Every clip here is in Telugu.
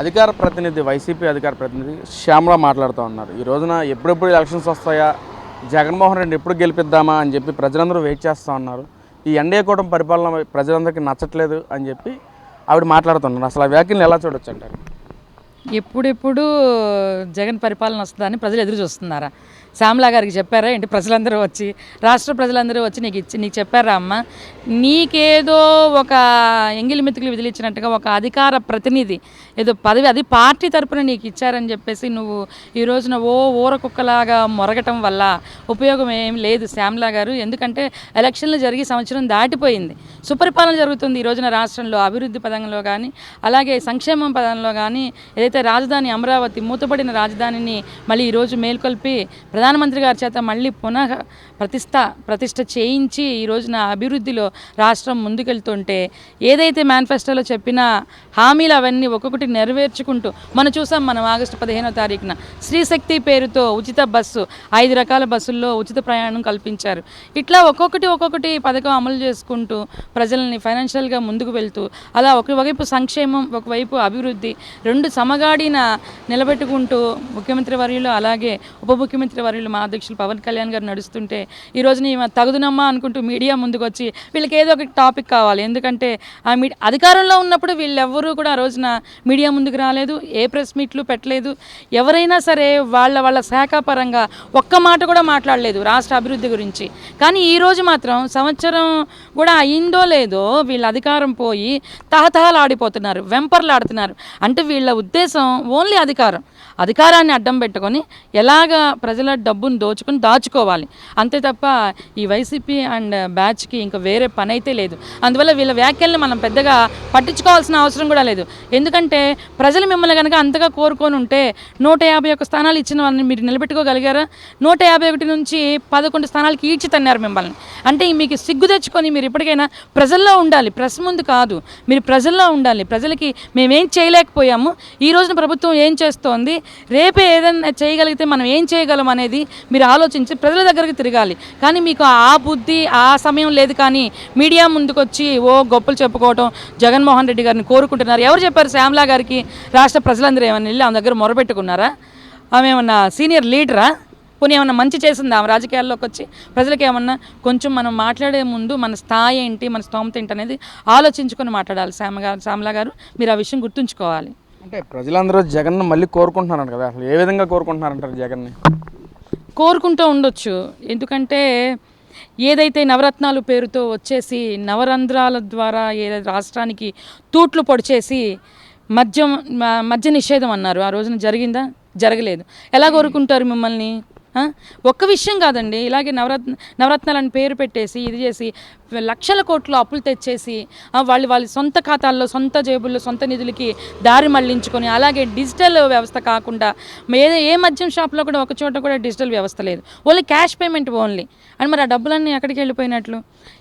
అధికార ప్రతినిధి వైసీపీ అధికార ప్రతినిధి శ్యామల మాట్లాడుతూ ఉన్నారు. ఈ రోజున ఎప్పుడెప్పుడు ఎలక్షన్స్ వస్తాయా? జగన్మోహన్ రెడ్డి ఎప్పుడు గెలిపిద్దామా అని చెప్పి ప్రజలందరూ వెయిట్ చేస్తూ ఉన్నారు. ఈ ఎన్డీఏ కూటమి పరిపాలన ప్రజలందరికీ నచ్చట్లేదు అని చెప్పి ఆవిడ మాట్లాడుతున్నారు అసలు ఆ వ్యాఖ్యలు ఎలా చూడొచ్చు అంటారు? ఎప్పుడెప్పుడు జగన్ పరిపాలన వస్తుందని ప్రజలు ఎదురు చూస్తున్నారా? శ్యామలా గారికి చెప్పారా? ఏంటి? ప్రజలందరూ వచ్చి రాష్ట్ర ప్రజలందరూ వచ్చి నీకు ఇచ్చి నీకు చెప్పారా అమ్మ? నీకేదో ఒక ఎంగిలి మెతుకులు విదిలిచ్చినట్టుగా ఒక అధికార ప్రతినిధి ఏదో పదవి అది పార్టీ తరపున నీకు ఇచ్చారని చెప్పేసి నువ్వు ఈ రోజున ఓ ఊర కుక్కలాగా మొరగటం వల్ల ఉపయోగం ఏం లేదు శ్యామలా గారు. ఎందుకంటే ఎలక్షన్లు జరిగి సంవత్సరం దాటిపోయింది. సుపరిపాలన జరుగుతుంది ఈ రోజున రాష్ట్రంలో. అభివృద్ధి పదంలో కానీ అలాగే సంక్షేమం పదంలో కానీ ఏదైతే రాజధాని అమరావతి మూతపడిన రాజధానిని మళ్ళీ ఈరోజు మేల్కొల్పి ప్రధానమంత్రి గారి చేత మళ్ళీ పునః ప్రతిష్ట ప్రతిష్ట చేయించి ఈ రోజున అభివృద్ధిలో రాష్ట్రం ముందుకెళ్తుంటే ఏదైతే మేనిఫెస్టోలో చెప్పిన హామీలు అవన్నీ ఒక్కొక్కటి నెరవేర్చుకుంటూ మనం చూసాం మనం ఆగస్టు పదిహేనో తారీఖున శ్రీశక్తి పేరుతో ఉచిత బస్సు ఐదు రకాల బస్సుల్లో ఉచిత ప్రయాణం కల్పించారు. ఇట్లా ఒక్కొక్కటి ఒక్కొక్కటి పథకం అమలు చేసుకుంటూ ప్రజల్ని ఫైనాన్షియల్గా ముందుకు వెళ్తూ అలా ఒకవైపు సంక్షేమం ఒకవైపు అభివృద్ధి రెండు సమగాడిన నిలబెట్టుకుంటూ ముఖ్యమంత్రి వర్యులు అలాగే ఉప ముఖ్యమంత్రి వర్యులు మా అధ్యక్షులు పవన్ కళ్యాణ్ గారు నడుస్తుంటే ఈ రోజున తగుదునమ్మా అనుకుంటూ మీడియా ముందుకు వచ్చి వీళ్ళకి ఏదో ఒక టాపిక్ కావాలి. ఎందుకంటే ఆ మీ అధికారంలో ఉన్నప్పుడు వీళ్ళెవ్వరూ కూడా ఆ రోజున మీడియా ముందుకు రాలేదు ఏ ప్రెస్ మీట్లు పెట్టలేదు. ఎవరైనా సరే వాళ్ళ వాళ్ళ శాఖ పరంగా ఒక్క మాట కూడా మాట్లాడలేదు రాష్ట్ర అభివృద్ధి గురించి. కానీ ఈరోజు మాత్రం సంవత్సరం కూడా అయిందో లేదో వీళ్ళ అధికారం పోయి తహతహలాడిపోతున్నారు వెంపర్లాడుతున్నారు. అంటే వీళ్ళ ఉద్దేశం ఓన్లీ అధికారం. అధికారాన్ని అడ్డం పెట్టుకొని ఎలాగ ప్రజల డబ్బును దోచుకొని దాచుకోవాలి. అంతే తప్ప ఈ వైసీపీ అండ్ బ్యాచ్కి ఇంకా వేరే పని అయితే లేదు. అందువల్ల వీళ్ళ వ్యాఖ్యల్ని మనం పెద్దగా పట్టించుకోవాల్సిన అవసరం కూడా లేదు. ఎందుకంటే ప్రజలు మిమ్మల్ని కనుక అంతగా కోరుకొని ఉంటే నూట యాభై ఒక్క స్థానాలు ఇచ్చిన వాళ్ళని మీరు నిలబెట్టుకోగలిగారా? నూట యాభై ఒకటి నుంచి పదకొండు స్థానాలకి ఈడ్చి తన్నారు మిమ్మల్ని. అంటే మీకు సిగ్గు తెచ్చుకొని మీరు ఇప్పటికైనా ప్రజల్లో ఉండాలి. ప్రెస్ ముందు కాదు. మీరు ప్రజల్లో ఉండాలి. ప్రజలకి మేమేం చేయలేకపోయాము. ఈ రోజున ప్రభుత్వం ఏం చేస్తోంది? రేపే ఏదైనా చేయగలిగితే మనం ఏం చేయగలం అనేది మీరు ఆలోచించి ప్రజల దగ్గరికి తిరగాలి. కానీ మీకు ఆ బుద్ధి ఆ సమయం లేదు కానీ మీడియా ముందుకొచ్చి ఓ గొప్పలు చెప్పుకోవటం జగన్మోహన్ రెడ్డి గారిని కోరుకుంటున్నారు. ఎవరు చెప్పారు? శ్యామలా గారికి రాష్ట్ర ప్రజలందరూ ఏమైనా వెళ్ళి ఆమె దగ్గర మొరపెట్టుకున్నారా? ఆమె ఏమన్నా సీనియర్ లీడరా? పోనీ ఏమన్నా మంచి చేసిందా? ఆమె రాజకీయాల్లోకి వచ్చి ప్రజలకు ఏమన్నా కొంచెం మనం మాట్లాడే ముందు మన స్థాయి ఏంటి మన స్తోమత ఏంటి అనేది ఆలోచించుకొని మాట్లాడాలి శ్యామ గారు శ్యామలా గారు. మీరు ఆ విషయం గుర్తుంచుకోవాలి. అంటే ప్రజలందరూ జగన్ మళ్ళీ కోరుకుంటున్నారు కదా? అసలు ఏ విధంగా కోరుకుంటున్నారంటారు జగన్ని? కోరుకుంటూ ఉండొచ్చు. ఎందుకంటే ఏదైతే నవరత్నాలు పేరుతో వచ్చేసి నవరంధ్రాల ద్వారా ఏ రాష్ట్రానికి తూట్లు పొడిచేసి మద్యం మద్య నిషేధం అన్నారు. ఆ రోజున జరిగిందా? జరగలేదు. ఎలా కోరుకుంటారు మిమ్మల్ని? ఒక్క విషయం కాదండి. ఇలాగే నవరత్న నవరత్నాలని పేరు పెట్టేసి ఇది చేసి లక్షల కోట్లు అప్పులు తెచ్చేసి వాళ్ళు వాళ్ళ సొంత ఖాతాల్లో సొంత జేబుల్లో సొంత నిధులకి దారి మళ్ళించుకొని అలాగే డిజిటల్ వ్యవస్థ కాకుండా ఏ ఏ మద్యం షాప్లో కూడా ఒక చోట కూడా డిజిటల్ వ్యవస్థ లేదు. Only cash payment only. And మరి ఆ డబ్బులన్నీ ఎక్కడికి వెళ్ళిపోయినట్లు?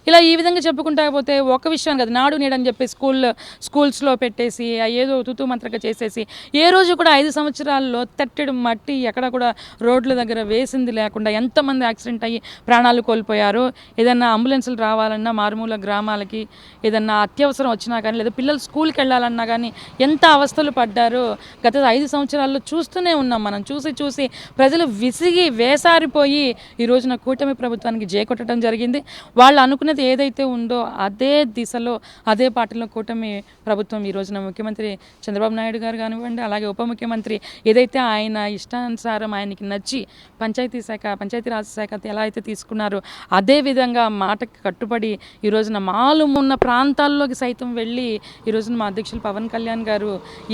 ఇలా ఈ విధంగా చెప్పుకుంటా పోతే ఒక విషయం కదా నాడు నేడని చెప్పి స్కూల్ స్కూల్స్లో పెట్టేసి ఆ ఏదో తుతు మంత్రగా చేసేసి ఏ రోజు కూడా ఐదు సంవత్సరాల్లో తట్టెడు మట్టి ఎక్కడ కూడా రోడ్ల దగ్గర వేసింది లేకుండా ఎంతమంది యాక్సిడెంట్ అయ్యి ప్రాణాలు కోల్పోయారు? ఏదైనా అంబులెన్సులు రావాలన్నా మారుమూల గ్రామాలకి ఏదన్నా అత్యవసరం వచ్చినా కానీ లేదా పిల్లలు స్కూల్కి వెళ్ళాలన్నా కానీ ఎంత అవస్థలు పడ్డారో గత ఐదు సంవత్సరాల్లో చూస్తూనే ఉన్నాం మనం. చూసి చూసి ప్రజలు విసిగి వేసారిపోయి ఈ రోజున కూటమి ప్రభుత్వానికి జేకొట్టడం జరిగింది. వాళ్ళు అనుకున్నది ఏదైతే ఉందో అదే దిశలో అదే పాటలో కూటమి ప్రభుత్వం ఈ రోజున ముఖ్యమంత్రి చంద్రబాబు నాయుడు గారు కానివ్వండి అలాగే ఉప ముఖ్యమంత్రి ఏదైతే ఆయన ఇష్టానుసారం ఆయనకి నచ్చి పంచాయతీ శాఖ పంచాయతీరాజ్ శాఖ ఎలా అయితే తీసుకున్నారో అదే విధంగా మాటకి కట్టుబడి ఈ రోజున మాలు ఉన్న ప్రాంతాల్లోకి సైతం వెళ్ళి ఈ రోజున మా అధ్యక్షులు పవన్ కళ్యాణ్ గారు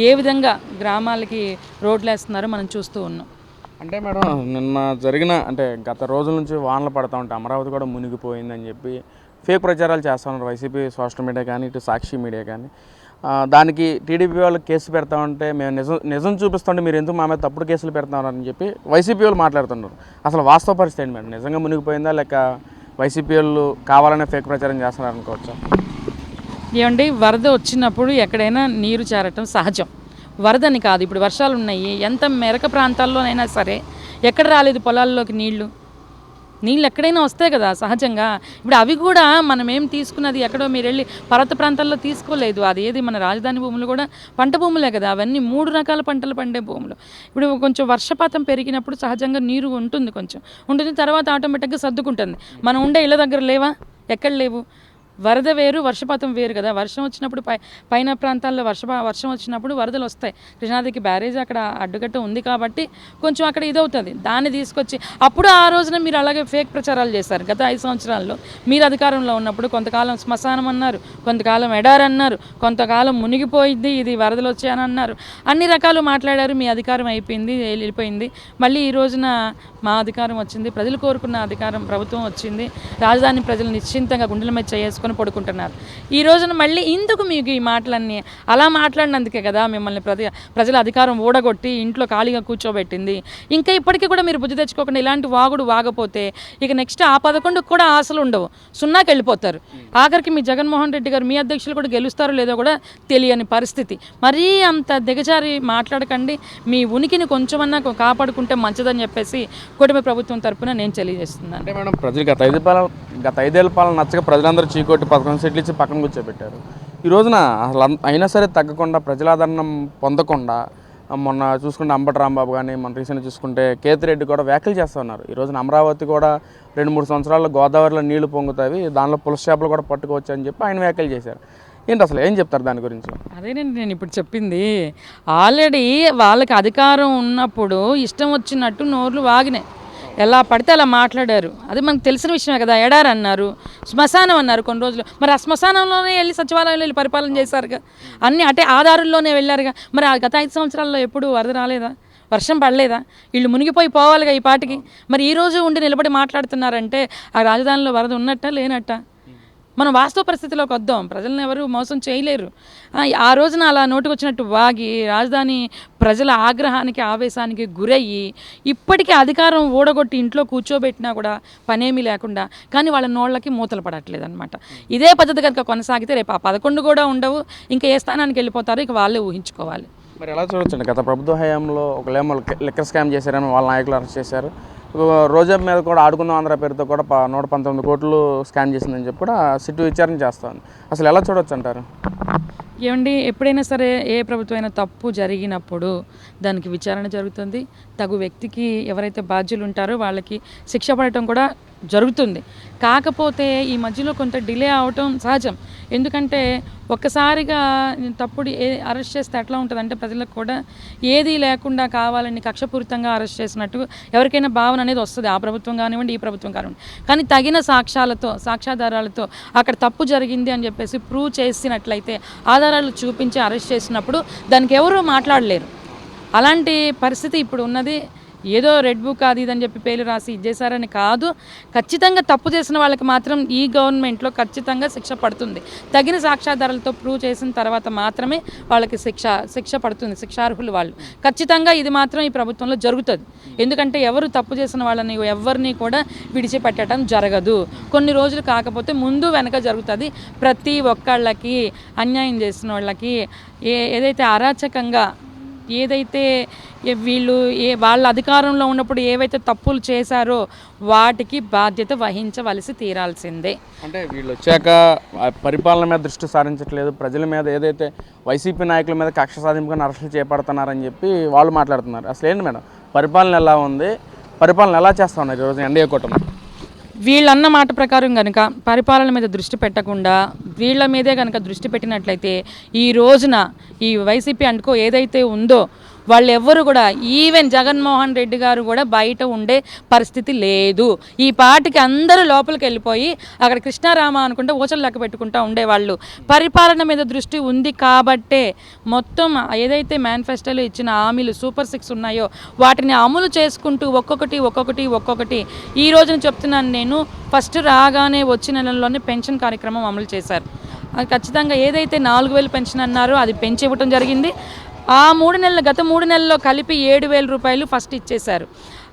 ఏ విధంగా గ్రామాలకి రోడ్లు వేస్తున్నారో మనం చూస్తూ ఉన్నాం. అంటే మేడం నిన్న జరిగిన అంటే గత రోజుల నుంచి వానలు పడతా ఉంటే అమరావతి కూడా మునిగిపోయిందని చెప్పి ఫేక్ ప్రచారాలు చేస్తూ ఉన్నారు వైసీపీ సోషల్ మీడియా కానీ ఇటు సాక్షి మీడియా కానీ. దానికి టీడీపీ వాళ్ళు కేసు పెడతా ఉంటే మేము నిజం నిజం చూపిస్తుంటే మీరు ఎందుకు మా మీద తప్పుడు కేసులు పెడతారని చెప్పి వైసీపీ వాళ్ళు మాట్లాడుతున్నారు. అసలు వాస్తవ పరిస్థితి ఏంటి మేడం? నిజంగా మునిగిపోయిందా లేక వైసీపీ వాళ్ళు కావాలనే ఫేక్ ప్రచారం చేస్తున్నారు అనుకోవచ్చా? ఏమండి వరద వచ్చినప్పుడు ఎక్కడైనా నీరు చేరటం సహజం. వరదని కాదు ఇప్పుడు వర్షాలు ఉన్నాయి. ఎంత మెరక ప్రాంతాల్లోనైనా సరే ఎక్కడ రాలేదు పొలాల్లోకి నీళ్ళు? నీళ్ళు ఎక్కడైనా వస్తాయి కదా సహజంగా. ఇప్పుడు అవి కూడా మనం ఏం తీసుకున్నది ఎక్కడో మీరు వెళ్ళి పర్వత ప్రాంతాల్లో తీసుకోలేదు. అది ఏది మన రాజధాని భూములు కూడా పంట భూములే కదా. అవన్నీ మూడు రకాల పంటలు పండే భూములు. ఇప్పుడు కొంచెం వర్షపాతం పెరిగినప్పుడు సహజంగా నీరు ఉంటుంది కొంచెం. ఉంటుంది తర్వాత ఆటోమేటిక్గా సర్దుకుంటుంది. మనం ఉండే ఇళ్ళ దగ్గర లేవా? ఎక్కడ లేవు? వరద వేరు వర్షపాతం వేరు కదా. వర్షం వచ్చినప్పుడు పై పైన ప్రాంతాల్లో వర్ష వర్షం వచ్చినప్పుడు వరదలు వస్తాయి. కృష్ణాదికి బ్యారేజ్ అక్కడ అడ్డుకట్ట ఉంది కాబట్టి కొంచెం అక్కడ ఇదవుతుంది. దాన్ని తీసుకొచ్చి అప్పుడు ఆ రోజున మీరు అలాగే ఫేక్ ప్రచారాలు చేశారు. గత ఐదు సంవత్సరాల్లో మీరు అధికారంలో ఉన్నప్పుడు కొంతకాలం శ్మశానం అన్నారు కొంతకాలం ఎడారన్నారు కొంతకాలం మునిగిపోయింది ఇది వరదలు వచ్చాయని అన్నారు. అన్ని రకాలు మాట్లాడారు మీ అధికారం అయిపోయింది వెళ్ళిపోయింది. మళ్ళీ ఈ రోజున మా అధికారం వచ్చింది ప్రజలు కోరుకున్న అధికారం ప్రభుత్వం వచ్చింది. రాజధాని ప్రజలు నిశ్చింతంగా గుండెల మీద చేసుకొని పడుకుంటున్నారు. ఈ రోజున మళ్ళీ ఇందుకు మీకు ఈ మాటలన్నీ అలా మాట్లాడినందుకే కదా మిమ్మల్ని ప్రజ ప్రజల అధికారం ఊడగొట్టి ఇంట్లో ఖాళీగా కూర్చోబెట్టింది. ఇంకా ఇప్పటికీ కూడా మీరు బుద్ధి తెచ్చుకోకుండా ఇలాంటి వాగుడు వాగపోతే ఇక నెక్స్ట్ ఆ పదకొండు కూడా ఆశలు ఉండవు. సున్నాకి వెళ్ళిపోతారు. ఆఖరికి మీ జగన్మోహన్ రెడ్డి గారు మీ అధ్యక్షులు కూడా గెలుస్తారో లేదో కూడా తెలియని పరిస్థితి. మరీ అంత దిగజారి మాట్లాడకండి. మీ ఉనికిని కొంచెమన్నా కాపాడుకుంటే మంచిదని చెప్పేసి కూటమి ప్రభుత్వం తరపున నేను తెలియజేస్తున్నాను. అంటే మేడం ప్రజలు గత ఐదు పాలన గత ఐదేళ్ళ పాలన నచ్చక ప్రజలందరూ చీకొట్టి పదకొండు సీట్లు ఇచ్చి పక్కన కూర్చోబెట్టారు. ఈ రోజున అసలు అయినా సరే తగ్గకుండా ప్రజలాదరణ పొందకుండా మొన్న చూసుకుంటే అంబటి రాంబాబు కానీ మన రీసెంట్ చూసుకుంటే కేతిరెడ్డి కూడా వ్యాఖ్యలు చేస్తూ ఉన్నారు. ఈ రోజున అమరావతి కూడా రెండు మూడు సంవత్సరాల్లో గోదావరిలో నీళ్ళు పొంగుతాయి దానిలో పులస చేపలు కూడా పట్టుకోవచ్చు అని చెప్పి ఆయన వ్యాఖ్యలు చేశారు. ఏంటి అసలు ఏం చెప్తారు దాని గురించి? అదేనండి నేను ఇప్పుడు చెప్పింది ఆల్రెడీ వాళ్ళకి అధికారం ఉన్నప్పుడు ఇష్టం వచ్చినట్టు నోర్లు వాగినాయి. ఎలా పడితే అలా మాట్లాడారు. అది మనకు తెలిసిన విషయమే కదా. ఎడారి అన్నారు శ్మశానం అన్నారు కొన్ని రోజులు. మరి ఆ శ్మశానంలోనే వెళ్ళి సచివాలయంలో వెళ్ళి పరిపాలన చేశారుగా? అన్ని అంటే ఆధారుల్లోనే వెళ్ళారుగా. మరి ఆ గత ఐదు సంవత్సరాల్లో ఎప్పుడు వరద రాలేదా? వర్షం పడలేదా? వీళ్ళు మునిగిపోయి పోవాలిగా ఈ పాటికి. మరి ఈ రోజు ఉండి నిలబడి మాట్లాడుతున్నారంటే ఆ రాజధానిలో వరద ఉన్నట్ట లేనట్ట? మనం వాస్తవ పరిస్థితిలోకి వద్దాం. ప్రజలను ఎవరు మోసం చేయలేరు. ఆ, రోజున అలా నోటుకొచ్చినట్టు వాగి రాజధాని ప్రజల ఆగ్రహానికి ఆవేశానికి గురయ్యి ఇప్పటికీ అధికారం ఓడగొట్టి ఇంట్లో కూర్చోబెట్టినా కూడా పనేమీ లేకుండా కానీ వాళ్ళ నోళ్ళకి మూతలు పడట్లేదు అనమాట ఇదే పద్ధతి కనుక కొనసాగితే రేపు ఆ పదకొండు కూడా ఉండవు. ఇంకా ఏ స్థానానికి వెళ్ళిపోతారో ఇక వాళ్ళే ఊహించుకోవాలి. మరి ఎలా చూడొచ్చండి? గత ప్రభుత్వ హయాంలో ఒకలేమో లిక్కర్ స్కామ్ చేశారని వాళ్ళ నాయకులు అరెస్ట్ చేశారు. రోజా మీద కూడా ఆడుకుందాం ఆంధ్ర పేరుతో కూడా నూట పంతొమ్మిది కోట్లు స్కామ్ చేసిందని చెప్పి కూడా సిట్టు విచారణ చేస్తుంది. అసలు ఎలా చూడొచ్చు అంటారు? ఏమండి ఎప్పుడైనా సరే ఏ ప్రభుత్వమైనా తప్పు జరిగినప్పుడు దానికి విచారణ జరుగుతుంది. తగు వ్యక్తికి ఎవరైతే బాధ్యులు ఉంటారో వాళ్ళకి శిక్ష పడటం కూడా జరుగుతుంది. కాకపోతే ఈ మధ్యలో కొంత డిలే అవటం సహజం. ఎందుకంటే ఒక్కసారిగా తప్పుడు ఏ అరెస్ట్ చేస్తే ఎట్లా ఉంటుంది అంటే ప్రజలకు కూడా ఏది లేకుండా కావాలని కక్షపూరితంగా అరెస్ట్ చేసినట్టు ఎవరికైనా భావన అనేది వస్తుంది. ఆ ప్రభుత్వం కానివ్వండి ఈ ప్రభుత్వం కానివ్వండి. కానీ తగిన సాక్ష్యాలతో సాక్ష్యాధారాలతో అక్కడ తప్పు జరిగింది అని చెప్పేసి ప్రూవ్ చేసినట్లయితే ఆధారాలు చూపించి అరెస్ట్ చేసినప్పుడు దానికి ఎవరూ మాట్లాడలేరు. అలాంటి పరిస్థితి ఇప్పుడు ఉన్నది. ఏదో రెడ్ బుక్ అది ఇదని చెప్పి పేర్లు రాసి ఇచ్చేసారని కాదు. ఖచ్చితంగా తప్పు చేసిన వాళ్ళకి మాత్రం ఈ గవర్నమెంట్లో ఖచ్చితంగా శిక్ష పడుతుంది. తగిన సాక్ష్యాధారాలతో ప్రూవ్ చేసిన తర్వాత మాత్రమే వాళ్ళకి శిక్ష శిక్ష పడుతుంది శిక్షార్హులు వాళ్ళు. ఖచ్చితంగా ఇది మాత్రం ఈ ప్రభుత్వంలో జరుగుతుంది. ఎందుకంటే ఎవరు తప్పు చేసిన వాళ్ళని ఎవరిని కూడా విడిచిపెట్టడం జరగదు. కొన్ని రోజులు కాకపోతే ముందు వెనక జరుగుతుంది. ప్రతి ఒక్కళ్ళకి అన్యాయం చేసిన వాళ్ళకి ఏ ఏదైతే అరాచకంగా ఏదైతే వీళ్ళు ఏ వాళ్ళ అధికారంలో ఉన్నప్పుడు ఏవైతే తప్పులు చేశారో వాటికి బాధ్యత వహించవలసి తీరాల్సిందే. అంటే వీళ్ళు వచ్చాక పరిపాలన మీద దృష్టి సారించట్లేదు. ప్రజల మీద ఏదైతే వైసీపీ నాయకుల మీద కక్ష సాధింపుగా అరెస్టులు చేపడుతున్నారని చెప్పి వాళ్ళు మాట్లాడుతున్నారు. అసలు ఏంటి మేడం? పరిపాలన ఎలా ఉంది? పరిపాలన ఎలా చేస్తా ఉన్నారు ఈరోజు ఎన్డీఏ కూటమి? వీళ్ళన్న మాట ప్రకారం కనుక పరిపాలన మీద దృష్టి పెట్టకుండా వీళ్ళ మీదే కనుక దృష్టి పెట్టినట్లయితే ఈ రోజున ఈ వైసీపీ అంటుకో ఏదైతే ఉందో వాళ్ళెవ్వరు కూడా ఈవెన్ జగన్మోహన్ రెడ్డి గారు కూడా బయట ఉండే పరిస్థితి లేదు. ఈ పాటికి అందరూ లోపలికి వెళ్ళిపోయి అక్కడ కృష్ణారామ అనుకుంటే ఊచలు లెక్క పెట్టుకుంటూ ఉండేవాళ్ళు. పరిపాలన మీద దృష్టి ఉంది కాబట్టే మొత్తం ఏదైతే మేనిఫెస్టోలో ఇచ్చిన హామీలు సూపర్ సిక్స్ ఉన్నాయో వాటిని అమలు చేసుకుంటూ ఒక్కొక్కటి ఒక్కొక్కటి ఒక్కొక్కటి. ఈ రోజున చెప్తున్నాను నేను ఫస్ట్ రాగానే వచ్చిన నెలలోనే పెన్షన్ కార్యక్రమం అమలు చేశారు. అది ఖచ్చితంగా ఏదైతే నాలుగు వేలు పెన్షన్ అన్నారో అది పెంచి ఇవ్వటం జరిగింది. ఆ మూడు నెలలు గత మూడు నెలల్లో కలిపి ఏడు వేల రూపాయలు ఫస్ట్ ఇచ్చేశారు.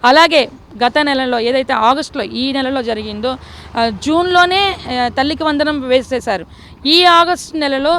అలాగే గత నెలలో ఏదైతే ఆగస్టులో ఈ నెలలో జరిగిందో జూన్లోనే తల్లికి వందనం వేసేశారు. ఈ ఆగస్ట్ నెలలో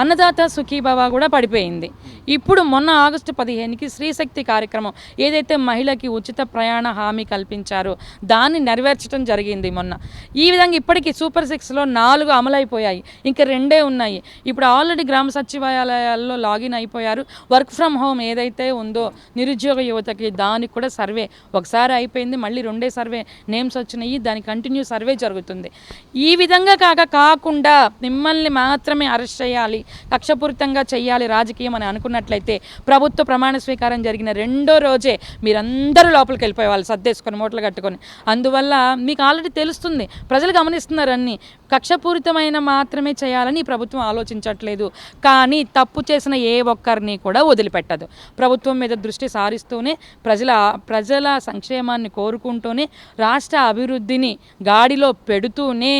అన్నదాత సుఖీభవ కూడా పడిపోయింది. ఇప్పుడు మొన్న ఆగస్టు పదిహేనుకి శ్రీశక్తి కార్యక్రమం. ఏదైతే మహిళకి ఉచిత ప్రయాణ హామీ కల్పించారో దాన్ని నెరవేర్చడం జరిగింది మొన్న. ఈ విధంగా ఇప్పటికీ సూపర్ సిక్స్లో నాలుగు అమలైపోయాయి. ఇంకా రెండే ఉన్నాయి. ఇప్పుడు ఆల్రెడీ గ్రామ సచివాలయాల్లో లాగిన్ అయిపోయారు. వర్క్ ఫ్రమ్ హోమ్ ఏదైతే ఉందో నిరుద్యోగ యువతకి దానికి కూడా సర్వే. ఒకసారి అయిపోయింది మళ్ళీ రెండే సర్వే నేమ్స్ వచ్చినాయి. దాని కంటిన్యూ సర్వే జరుగుతుంది. ఈ విధంగా కాక కాకుండా మిమ్మల్ని మాత్రమే అరెస్ట్ చేయాలి కక్షపూరితంగా చేయాలి రాజకీయం అని అనుకున్నట్లయితే ప్రభుత్వ ప్రమాణ స్వీకారం జరిగిన రెండో రోజే మీరందరూ లోపలికి వెళ్ళిపోయేవాళ్ళు సర్దేసుకొని మూటలు కట్టుకొని. అందువల్ల మీకు ఆల్రెడీ తెలుస్తుంది ప్రజలు గమనిస్తున్నారు అన్ని కక్షపూరితమైన మాత్రమే చేయాలని ప్రభుత్వం ఆలోచించట్లేదు. కానీ తప్పు చేసిన ఏ ఒక్కరిని కూడా వదిలిపెట్టదు. ప్రభుత్వం మీద దృష్టి సారిస్తూనే ప్రజల ప్రజల సంక్షేమాన్ని కోరుకుంటూనే రాష్ట్ర అభివృద్ధిని గాడిలో పెడుతూనే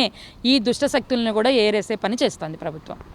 ఈ దుష్ట శక్తులను కూడా ఏరేసే పని చేస్తుంది ప్రభుత్వం.